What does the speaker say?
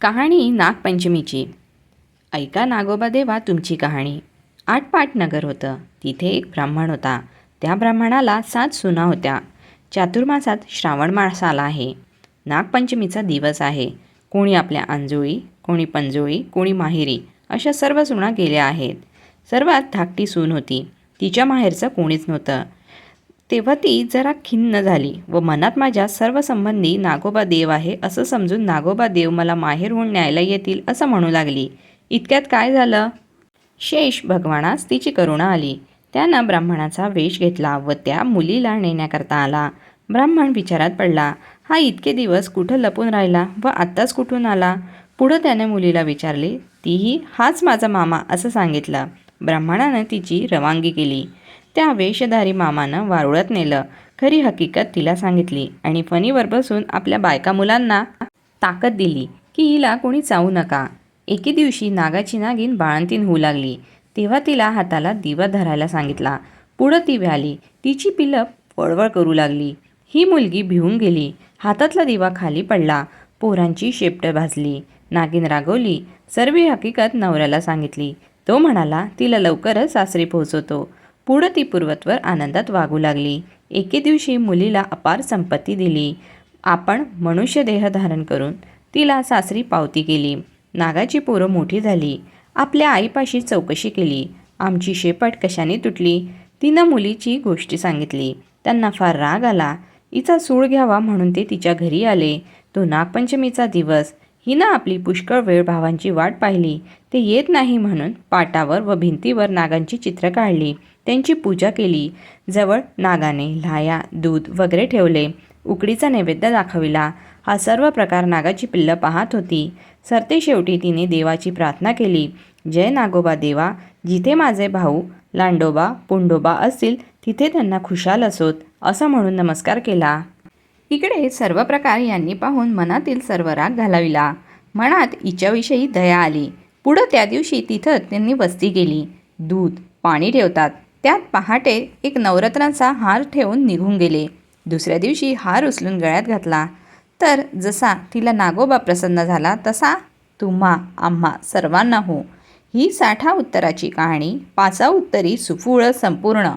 कहाणी नागपंचमीची. ऐका नागोबा देवा तुमची कहाणी. आठपाट नगर होतं. तिथे एक ब्राह्मण होता. त्या ब्राह्मणाला सात सुना होत्या. चातुर्मासात श्रावण मास आला आहे. नागपंचमीचा दिवस आहे. कोणी आपल्या अंजोळी कोणी पंजोळी कोणी माहेरी अशा सर्व सुना गेल्या आहेत. सर्वात धाकटी सून होती. तिच्या माहेरचं कोणीच नव्हतं. तेव्हा ती जरा खिन्न झाली व मनात माझ्या सर्व संबंधी नागोबा देव आहे असं समजून नागोबा देव मला माहेरहून न्यायला येतील असं म्हणू लागली. इतक्यात काय झालं? शेष भगवानास तिची करुणा आली. त्यानं ब्राह्मणाचा वेश घेतला व त्या मुलीला नेण्याकरता आला. ब्राह्मण विचारात पडला हा इतके दिवस कुठं लपून राहिला व आत्ताच कुठून आला पुढं त्याने मुलीला विचारले तीही हाच माझा मामा असं सांगितलं. ब्राह्मणानं तिची रवानगी केली. त्या वेशधारी मामानं वारुळत नेलं. खरी हकीकत तिला सांगितली आणि फणीवर बसून आपल्या बायका मुलांना ताकद दिली की हिला कोणी चावू नका. एके दिवशी नागाची नागिन बाळंतीन होऊ लागली. तेव्हा तिला हाताला दिवा धरायला सांगितला. पुढं ती व्याली. तिची पिलं वळवळ करू लागली. ही मुलगी भिवून गेली. हातातला दिवा खाली पडला. पोरांची शेपटं भाजली. नागिन रागवली. सर्व हकीकत नवऱ्याला सांगितली. तो म्हणाला तिला लवकरच सासरी पोहोचवतो. पुढं ती पूर्वत्वर आनंदात वागू लागली. एके दिवशी मुलीला अपार संपत्ती दिली. आपण मनुष्य देह धारण करून तिला सासरी पावती केली. नागाची पोरं मोठी झाली. आपल्या आईपाशी चौकशी केली. आमची शेपट कशाने तुटली? तिनं मुलीची गोष्टी सांगितली. त्यांना फार राग आला. हिचा सूळ घ्यावा म्हणून ते तिच्या घरी आले. तो नागपंचमीचा दिवस. हिनं आपली पुष्कळ वेळ भावांची वाट पाहिली. ते येत नाही म्हणून पाटावर व भिंतीवर नागांची चित्र काढली. त्यांची पूजा केली. जवळ नागाने लाया दूध वगैरे ठेवले. उकडीचा नैवेद्य दाखविला. हा सर्व प्रकार नागाची पिल्लं पाहत होती. सरते शेवटी तिने देवाची प्रार्थना केली. जय नागोबा देवा जिथे माझे भाऊ लांडोबा पुंडोबा असतील तिथे त्यांना खुशाल असोत असं म्हणून नमस्कार केला. इकडे सर्व प्रकार यांनी पाहून मनातील सर्व राग घालाविला. मनात हिच्याविषयी दया आली. पुढं त्या दिवशी तिथं त्यांनी वस्ती केली. दूध पाणी ठेवतात. त्यात पहाटे एक नवरत्नाचा हार ठेवून निघून गेले. दुसऱ्या दिवशी हार उचलून गळ्यात घातला. तर जसा तिला नागोबा प्रसन्न झाला तसा तुम्हा आम्हा सर्वांना हो. ही साठा उत्तराची कहाणी पाचा उत्तरी सुफूळ संपूर्ण.